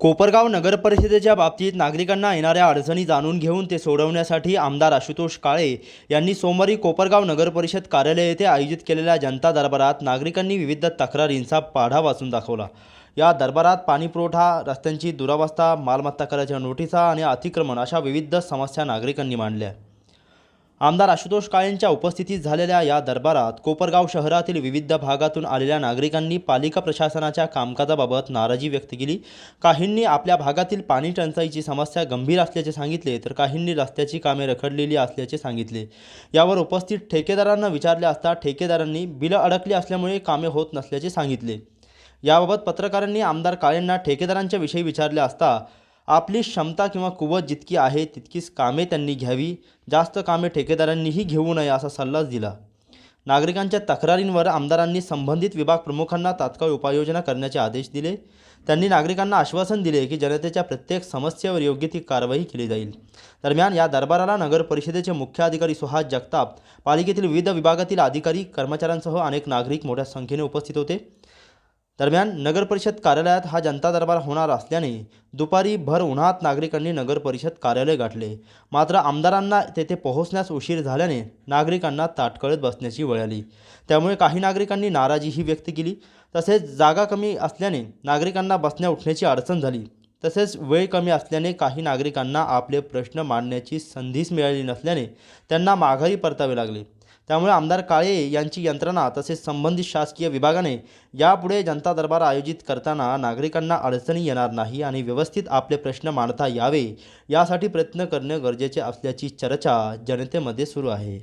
कोपरगाव नगर परिषदेच्या बाबतीत नागरिकांना येणाऱ्या अडचणी जाणून घेऊन ते सोडवण्यासाठी आमदार आशुतोष काळे यांनी सोमवारी कोपरगाव नगर परिषद कार्यालय येथे आयोजित केलेल्या जनता दरबारात नागरिकांनी विविध तक्रारींचा पाढा वाचून दाखवला. या दरबारात पाणीपुरवठा रस्त्यांची दुरावस्था मालमत्ता करायच्या नोटिसा आणि अतिक्रमण अशा विविध समस्या नागरिकांनी मांडल्या. आमदार आशुतोष काळेंच्या उपस्थितीत झालेल्या या दरबारात कोपरगाव शहरातील विविध भागातून आलेल्या नागरिकांनी पालिका प्रशासनाच्या कामकाजाबाबत नाराजी व्यक्त केली. काहींनी आपल्या भागातील पाणी टंचाईची समस्या गंभीर असल्याचे सांगितले तर काहींनी रस्त्याची कामे रखडलेली असल्याचे सांगितले. यावर उपस्थित ठेकेदारांना विचारले असता ठेकेदारांनी बिलं अडकली असल्यामुळे कामे होत नसल्याचे सांगितले. याबाबत पत्रकारांनी आमदार काळेंना ठेकेदारांच्या विषयी विचारले असता आपली क्षमता किंवा कुवत जितकी आहे तितकीच कामे त्यांनी घ्यावी. जास्त कामे ठेकेदारांनीही घेऊ नये असा सल्लाच दिला. नागरिकांच्या तक्रारींवर आमदारांनी संबंधित विभाग प्रमुखांना तात्काळ उपाययोजना करण्याचे आदेश दिले. त्यांनी नागरिकांना आश्वासन दिले की जनतेच्या प्रत्येक समस्येवर योग्य ती कारवाई केली जाईल. दरम्यान या दरबाराला नगर परिषदेचे मुख्य अधिकारी सुहास जगताप पालिकेतील विविध विभागातील अधिकारी कर्मचाऱ्यांसह अनेक नागरिक मोठ्या संख्येने उपस्थित होते. दरम्यान नगर परिषद कार्यालयात हा जनता दरबार होणार असल्याने दुपारी भर उन्हात नागरिकांनी नगर परिषद कार्यालय गाठले. मात्र आमदारांना तेथे पोहोचण्यास उशीर झाल्याने नागरिकांना ताटकळत बसण्याची वेळ आली. त्यामुळे काही नागरिकांनी नाराजीही व्यक्त केली. तसेच जागा कमी असल्याने नागरिकांना बसण्या उठण्याची अडचण झाली. तसेच वेळ कमी असल्याने काही नागरिकांना आपले प्रश्न मांडण्याची संधीच मिळाली नसल्याने त्यांना माघारी परतावे लागले. त्यामुळे आमदार काळे यांची यंत्रणा तसेच संबंधित शासकीय विभागाने यापुढे जनता दरबार आयोजित करताना नागरिकांना अडचणी येणार नाही आणि व्यवस्थित आपले प्रश्न मांडता यावे यासाठी प्रयत्न करणे गरजेचे असल्याची चर्चा जनतेमध्ये सुरू आहे.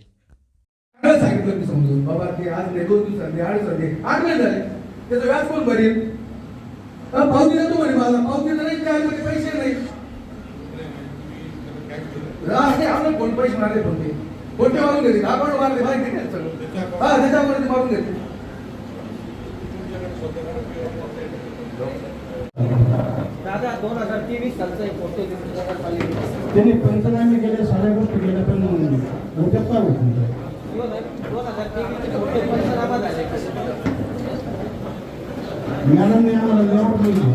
नाही कोण पैसे नाही. कोणते मारून घेते? आपण मारले माहिती नाही सगळं? हा त्याच्यामध्ये ते मारून घेते. दादा दोन हजार तेवीस सालचा एक फोटो नगरपालिकेचा त्यांनी पंचनामे केले साऱ्या गोष्टी केल्या पण डोक्यात काय होत? नाही. दोन हजार तेवीस फोटो पंचनामा झाले. मॅडमने आम्हाला लेआउट दिली.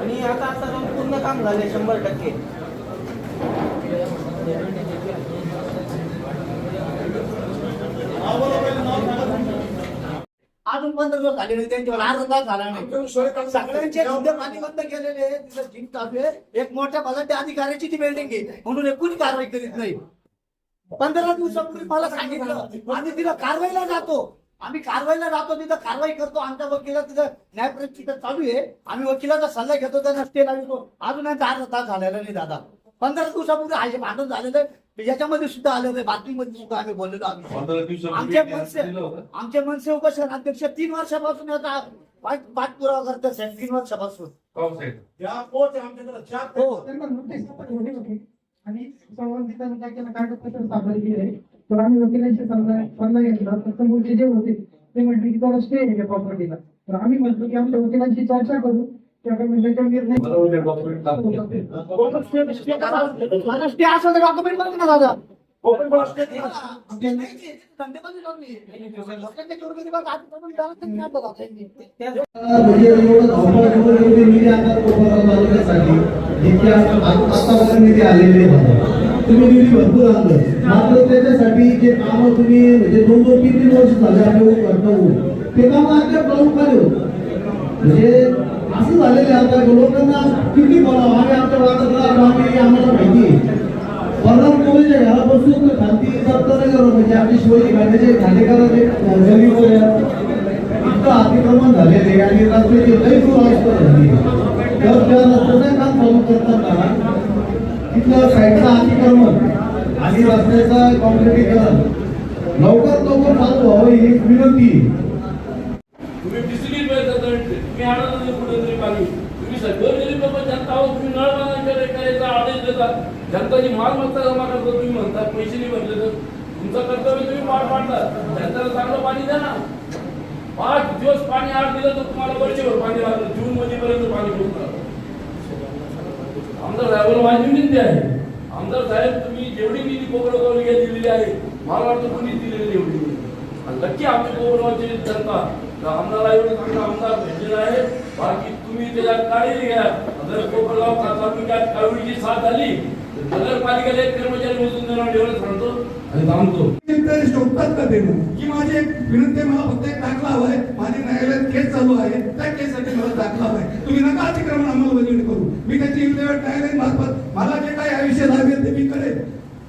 आणि आता आता पूर्ण काम झाले शंभर टक्के. अजून पंधरा दिवस झाले नाही त्यांच्यावर अर्धा तास झाला नाही. सगळ्यांचे धंदे पाणी बंद केलेले आहे. तिथं जीप चालू आहे एक मोठ्या पदाच्या अधिकाऱ्याची ती बिल्डिंग आहे. म्हणून हे कुणी कारवाई करीत नाही. पंधरा दिवसापूर्वी मला सांगितलं आम्ही तिथं कारवाईला जातो. आम्ही कारवाईला जातो तिथं कारवाई करतो. आमच्या वकिला तिथं न्यायप्रत तिथं चालू आहे. आम्ही वकिलाचा सल्ला घेतो त्यांना स्टे लावतो. अजून यांचा अर्धा तास झालेला नाही दादा. पंधरा दिवसापूर्वी आहे भांडण झालेलं आहे. याच्यामध्ये सुद्धा आलेलं आहे बातमीमध्ये सुद्धा आम्ही बोललेलो आम्ही. आमचे मनसे आमचे मनसे उपशहर अध्यक्ष तीन वर्षापासून पाठ- पाठपुरावा करतात साहेब तीन वर्षापासून. हो. होती आणि संबंधितांनी काय केलं? कागदपत्र सादर केले तर आम्ही वकिलांशी सल्ला सल्ला घेतला. तर समोरचे जे होते ते म्हटले की त्याला स्टे आहे प्रॉपर्टीला तर आम्ही म्हटलो की आमच्या वकिलांशी चर्चा करू. निधी आलेले तुम्ही निधी भरपूर आणलं मात्र त्याच्यासाठी जे काम तुम्ही म्हणजे दोन दोन तीन तीन वर्ष झाले आपल्याला करता ते काम आपल्या प्रमुख म्हणजे असं झालेले आहे आता लोकांना किती बोलावं? आम्ही आमच्या वाटत आम्ही आम्हाला माहिती आहे. परम कोळीच्या घरापासून खालती दत्तनगर म्हणजे आमची शिवाजी घाण्याचे खांडेकरांचे गल्लीमध्ये इतकं अतिक्रमण झालेले आणि रस्त्याची लई दुरावस्था झाली तर त्या रस्त्याचं काम चालू करताना तिथलं साईडचं अतिक्रमण आणि रस्त्याचं कॉन्क्रिटीकरण लवकर लवकर चालू व्हावं ही विनंती आहे. तुम्ही डिसिप्लिन पाहिजे तर तुम्ही आणत नाही कुठेतरी पाणी तुम्ही सगळं गरीब लोक जनता आहोत तुम्ही नळ बांधायचे करायचा आदेश देतात जनताची मालमत्ता जमा करतो तुम्ही म्हणता पैसे नाही भरले तर तुमचं कर्तव्य तुम्ही पार पाडता जनताला चांगलं पाणी द्या ना. पाच दिवस पाणी आठ दिलं तर तुम्हाला वर्षभर पाणी लागलं जून मध्ये पर्यंत पाणी पोहोचतं आमदार साहेबांना माझी विनंती आहे. आमदार साहेब तुम्ही जेवढी निधी कोकणगावला दिलेली आहे मला वाटतं कोणी दिलेली एवढी आणि नक्की आमच्या कोकणगावची जनता तर एवढं चांगला आमदार भेटलेला आहे. बाकी तुम्ही त्याच्यात काळजी घ्या. जर कोपरगाव तालुक्यात काळवीची साथ झाली नगरपालिकेला एक कर्मचारी मोजून देणार एवढं सांगतो. आणि थांबतो शोधतात का ते की माझी एक विनंती मला फक्त एक दाखला हवाय माझी न्यायालयात केस चालू आहे. त्या केससाठी मला दाखला हवाय तुम्ही नका अतिक्रमण अंमलबजावणी करू. मी त्याची न्यायालयीन मार्फत मला जे काही आयुष्य लागेल ते मी करेन.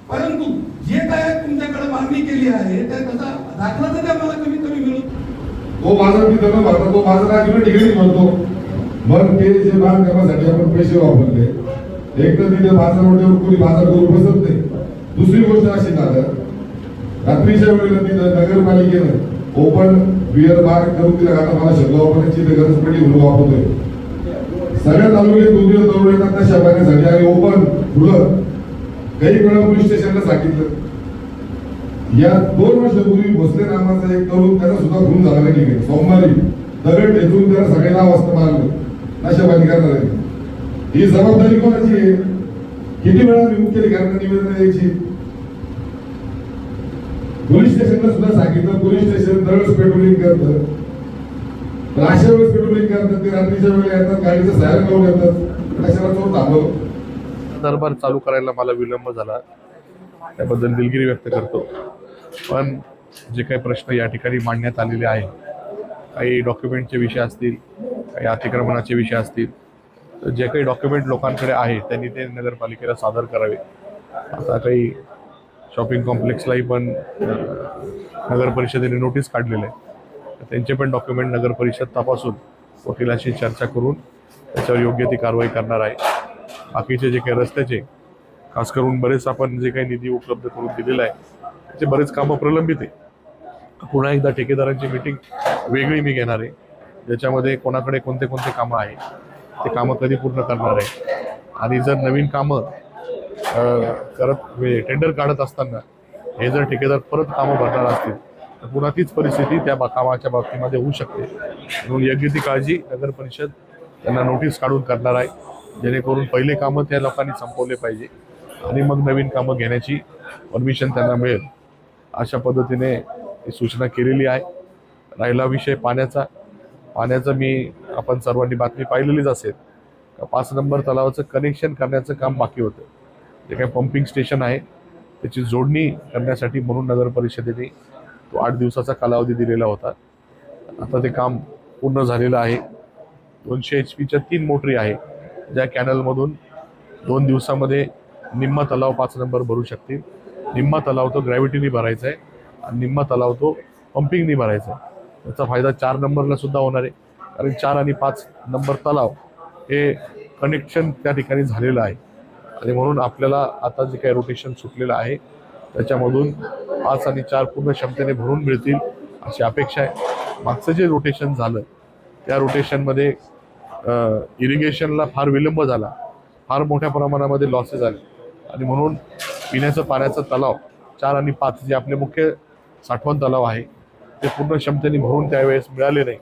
परंतु जे काय तुमच्याकडे मागणी केली आहे त्या त्याचा दाखला तर मला कमीत कमी मिळून तो माझा मी त्याला भरला तो माझा राजकीय ठिकाणी भरतो मग ते जे बांधकामासाठी आपण पैसे वापरले एक तर तिथे बाजारवड्यावर कोणी बाजार करू बसत नाही. दुसरी गोष्ट अशी दादा रात्रीच्या वेळेला तिथं नगरपालिकेनं ओपन बिअर बार करून तिला आता मला शब्द वापरण्याची गरज पडली म्हणून वापरतोय. सगळ्या तालुक्यात दोन दिवस दौड येतात तशा पाण्यासाठी आणि ओपन खुलं. काही वेळा पोलीस स्टेशनला सांगितलं. या दोन वर्षापूर्वी भोसले नामाचा एक तरुण त्याचा सुद्धा खून झाला नाही. सोमवारी दगड ठेचून त्याला सगळे नाव वाजता मारलं. नशाबाजी करणार आहे ही जबाबदारी कोणाची आहे? किती वेळा मी मुख्याधिकाऱ्यांना निवेदन द्यायची? पोलीस स्टेशनला सुद्धा सांगितलं पोलीस स्टेशन दरवेळेस पेट्रोलिंग करतं. पण अशा वेळेस पेट्रोलिंग करतात ते रात्रीच्या वेळेला येतात गाडीचं सायरन लावून येतात कशाला चोर थांबव दरबार चालू करायला मला विलंब झाला. त्याबद्दल दिलगिरी व्यक्त करतो. पण जे काही प्रश्न या ठिकाणी मांडण्यात आलेले आहे काही डॉक्युमेंटचे विषय असतील काही अतिक्रमणाचे विषय असतील जे काही डॉक्युमेंट लोकांकडे आहे त्यांनी ते नगरपालिकेला सादर करावे. आता काही शॉपिंग कॉम्प्लेक्सलाही पण नगर परिषदेने नोटीस काढलेलं आहे. त्यांचे पण डॉक्युमेंट नगर परिषद तपासून वकिलाशी चर्चा करून त्याच्यावर योग्य ती कारवाई करणार आहे. बाकीचे जे काही रस्त्याचे खास करून बरेच आपण जे काही निधी उपलब्ध करून दिलेला आहे त्याचे बरेच कामं प्रलंबित आहे. पुन्हा एकदा ठेकेदारांची मीटिंग वेगळी मी घेणार आहे. ज्याच्यामध्ये कोणाकडे कोणते कोणते कामं आहे ते कामं कधी पूर्ण करणार आहे. आणि जर नवीन कामं करत म्हणजे टेंडर काढत असताना हे जर ठेकेदार परत कामं भरणार असतील तर पुन्हा तीच परिस्थिती त्या कामाच्या बाबतीमध्ये होऊ शकते. म्हणून योग्य ती काळजी नगर परिषद त्यांना नोटीस काढून करणार आहे. जेणेकरून पहिले कामं त्या लोकांनी संपवले पाहिजे आणि मग नवीन कामं घेण्याची परमिशन त्यांना मिळेल. अशा पद्धतीने ही सूचना केलेली आहे. राहिला विषय पाण्याचा. पाण्याचं मी आपण सर्वांनी बातमी पाहिलेलीच असेल. का पाच नंबर तलावाचं कनेक्शन करण्याचं काम बाकी होतं. जे काही पंपिंग स्टेशन आहे त्याची जोडणी करण्यासाठी म्हणून नगर परिषदेने तो आठ दिवसाचा कालावधी दिलेला होता. आता ते काम पूर्ण झालेलं आहे. दोनशे एच पीच्या तीन मोटरी आहे ज्या कॅनलमधून दोन दिवसामध्ये निम्मा तलाव पाच नंबर भरू शकतील. निम्मा तलाव तो ग्रॅव्हिटीनी भरायचा आहे. आणि निम्मा तलाव तो पंपिंगनी भरायचा आहे. त्याचा फायदा चार नंबरला सुद्धा होणार आहे. कारण चार आणि पाच नंबर तलाव हे कनेक्शन त्या ठिकाणी झालेलं आहे. आणि म्हणून आपल्याला आता जे काही रोटेशन सुटलेलं आहे त्याच्यामधून पाच आणि चार पूर्ण क्षमतेने भरून मिळतील अशी अपेक्षा आहे. मागचं जे रोटेशन झालं त्या रोटेशनमध्ये इरिगेशनला फार विलंब झाला. फार मोठ्या प्रमाणामध्ये लॉसेस आले. आणि म्हणून पिण्याचं पाण्याचं तलाव चार आणि पाच जे आपले मुख्य साठवण तलाव आहे ते पूर्ण क्षमतेने भरून त्यावेळेस मिळाले नाही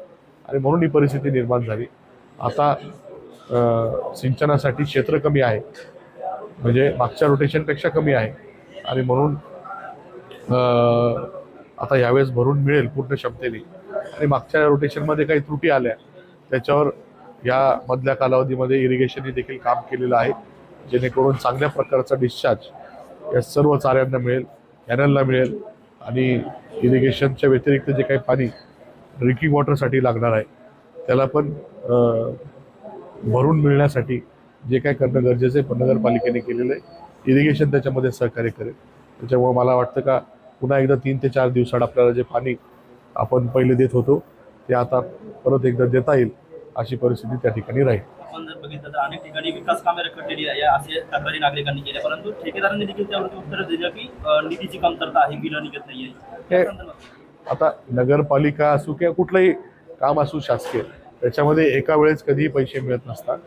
आणि म्हणून ही परिस्थिती निर्माण झाली. आता सिंचनासाठी क्षेत्र कमी आहे. म्हणजे मागच्या रोटेशनपेक्षा कमी आहे. आणि म्हणून आता यावेळेस भरून मिळेल पूर्ण क्षमतेने. आणि मागच्या रोटेशनमध्ये काही त्रुटी आल्या. त्याच्यावर या मधल्या कालावधीमध्ये इरिगेशनने देखील काम केलेलं आहे. जेणेकरून चांगल्या प्रकारचा डिस्चार्ज या सर्व चाऱ्यांना मिळेल कॅनलला मिळेल. आणि इरिगेशनच्या व्यतिरिक्त जे काही पाणी ड्रिंकिंग वॉटरसाठी लागणार आहे त्याला पण भरून मिळण्यासाठी जे काय करणं गरजेचं आहे पण नगरपालिकेने केलेलं आहे. इरिगेशन त्याच्यामध्ये सहकार्य करेल. त्याच्यामुळे मला वाटतं का पुन्हा एकदा तीन ते चार दिवसात आपल्याला जे पाणी आपण पहिले देत होतो ते आता परत एकदा देता येईल अशी परिस्थिती त्या ठिकाणी राहील. आपण जर बघितलं तर अनेक ठिकाणी विकास कामे रखडलेली आहे असे तक्रारी नागरिकांनी केल्या परंतु ठेकेदारांनी देखील त्यावरती उत्तर दिलं की निधीची कमतरता आहे बिलं निघत नाहीये. हे- या संदर्भात. आता नगरपालिका असू किंवा कुठलंही काम असू शासकीय त्याच्यामध्ये एका वेळेस कधीही पैसे मिळत नसतात.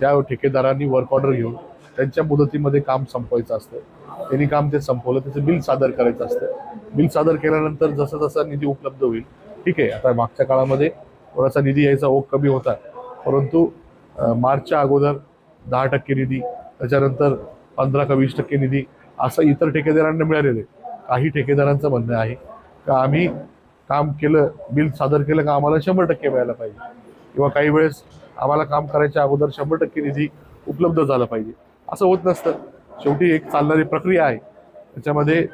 त्या ठेकेदारांनी वर्क ऑर्डर घेऊन त्यांच्या मुदतीमध्ये काम संपवायचं असतं. त्यांनी काम ते संपवलं त्याचं बिल सादर करायचं असतं. बिल सादर केल्यानंतर जसा जसा निधी उपलब्ध होईल. ठीक आहे आता मागच्या काळामध्ये थोडासा निधी यायचा ओघ कमी होता. परंतु मार्चच्या अगोदर दहा टक्के निधी त्याच्यानंतर पंधरा का वीस टक्के निधी असं इतर ठेकेदारांना मिळालेलं. आहे काही ठेकेदारांचं म्हणणं आहे का आम्ही काम केलं बिल सादर केलं का आम्हाला शंभर टक्के मिळायला पाहिजे. किंवा काही वेळेस आम्हाला काम करायच्या अगोदर शंभर टक्के निधी उपलब्ध झाला पाहिजे. असं होत नसतं. शेवटी एक चालणारी प्रक्रिया आहे. त्याच्यामध्ये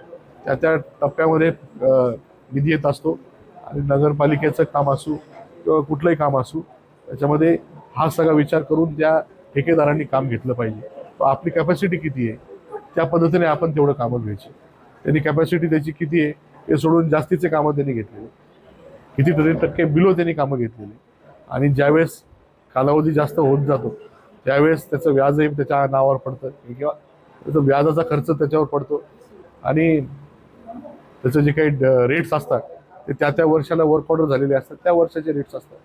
त्या त्या टप्प्यामध्ये निधी येत असतो. आणि नगरपालिकेचं काम असू किंवा कुठलंही काम असू त्याच्यामध्ये हा सगळा विचार करून त्या ठेकेदारांनी काम घेतलं पाहिजे. आपली कॅपॅसिटी किती आहे? त्या पद्धतीने आपण तेवढं कामं घ्यायची. त्यांनी कॅपॅसिटी त्याची किती आहे हे सोडून जास्तीचे कामं त्यांनी घेतलेले. कितीतरी टक्के बिलो त्यांनी कामं घेतलेली. आणि ज्यावेळेस कालावधी जास्त होत जातो त्यावेळेस त्याचं व्याजही त्याच्या नावावर पडतं. किंवा त्याचा व्याजाचा खर्च त्याच्यावर पडतो. आणि त्याचं जे काही रेट्स असतात ते त्या त्या वर्षाला वर्क ऑर्डर झालेले असतात. त्या वर्षाचे रेट्स असतात.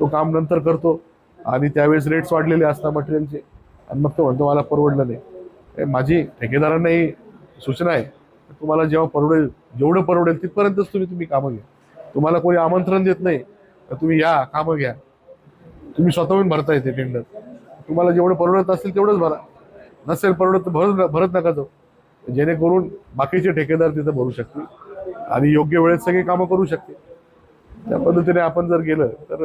तो काम नंतर करतो. आणि त्यावेळेस रेट्स वाढलेले असतात मटेरियलचे आणि मग तो म्हणतो मला परवडलं नाही. माझी ठेकेदारांनाही सूचना आहे. तुम्हाला जेव्हा परवडेल जेवढं परवडेल तिथपर्यंतच तुम्ही तुम्ही कामं घ्या. तुम्हाला कोणी आमंत्रण देत नाही तर तुम्ही या कामं घ्या. तुम्ही स्वतःहून भरता येते टेंडर तुम्हाला जेवढं परवडत असेल तेवढंच भरा. नसेल परवडत तर भरत भरत नका जाऊ. जेणेकरून बाकीचे ठेकेदार तिथं भरू शकतील आणि योग्य वेळेत सगळे कामं करू शकतील. त्या पद्धतीने आपण जर गेलं तर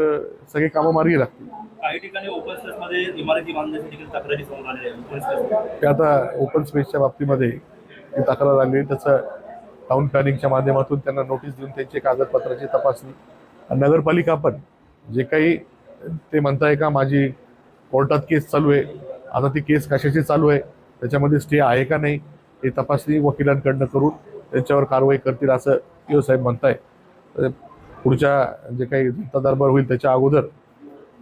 सगळे कामं मार्गी लागतील. काही ठिकाणी ओपन स्पेसमध्ये इमारती बांधण्यासाठी तक्रारी समोर आलेल्या आहेत ओपन स्पेस ते आता ओपन स्पेसच्या बाबतीमध्ये जी तक्रार आली त्याचं टाउन प्लॅनिंगच्या माध्यमातून त्यांना नोटीस देऊन त्यांची कागदपत्राची तपासणी. आणि नगरपालिका पण जे काही ते म्हणताय का माझी कोर्टात केस चालू आहे. आता ती केस कशाची चालू आहे? त्याच्यामध्ये स्टे आहे का नाही? हे तपासणी वकिलांकडनं करून त्यांच्यावर कारवाई करतील असं पी साहेब म्हणताय. तर पुढच्या जे काही जनता दरबार होईल त्याच्या अगोदर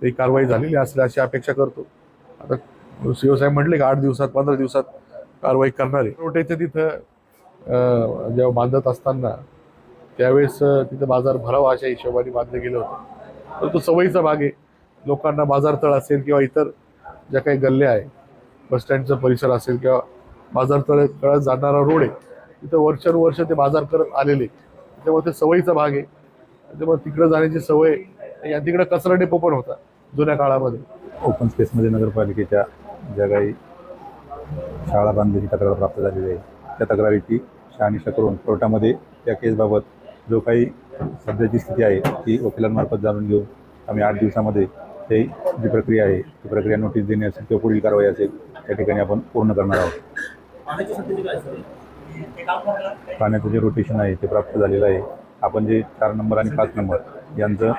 ही कारवाई झालेली असेल अशी अपेक्षा करतो. आता शिवसाहेब म्हटले की आठ दिवसात पंधरा दिवसात कारवाई करणार आहे. रोटेच्या तिथं जेव्हा बांधत असताना त्यावेळेस तिथं बाजार भरावा अशा हिशोबाने बांधलं गेलं होतं. तर तो सवयीचा भाग आहे. लोकांना बाजारतळ असेल किंवा इतर ज्या काही गल्ल्या आहे बसस्टँडचा परिसर असेल किंवा बाजारतळ कळत जाणारा रोड आहे तिथं वर्षानुवर्ष ते बाजार करत आलेले त्यामुळे ते सवयीचा भाग आहे. त्याच्यामुळे तिकडं जाण्याची सवय आणि तिकडं कचरा डेपो पण होता जुन्या काळामध्ये. ओपन स्पेसमध्ये नगरपालिकेच्या ज्या काही शाळा बांधण्याची तक्रार प्राप्त झालेली आहे त्या तक्रारीची शहानिशा करून कोर्टामध्ये त्या केसबाबत जो काही सध्याची स्थिती आहे ती वकिलांमार्फत जाणून घेऊन आम्ही आठ दिवसामध्ये ते जी प्रक्रिया आहे ती प्रक्रिया नोटीस देणे असेल किंवा पुढील कारवाई असेल त्या ठिकाणी आपण पूर्ण करणार आहोत? पाण्याचं जे रोटेशन आहे ते प्राप्त झालेलं आहे. आपण जे चार नंबर आणि पाच नंबर यांचं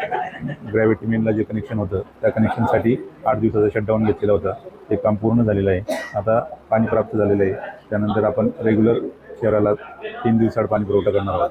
ग्रॅव्हिटी मेनला जे कनेक्शन होतं त्या कनेक्शनसाठी आठ दिवसाचा शटडाऊन घेतलेला होता. ते काम पूर्ण झालेलं आहे. आता पाणी प्राप्त झालेलं आहे. त्यानंतर आपण रेग्युलर शहराला तीन दिवसाआड पाणी पुरवठा करणार आहोत.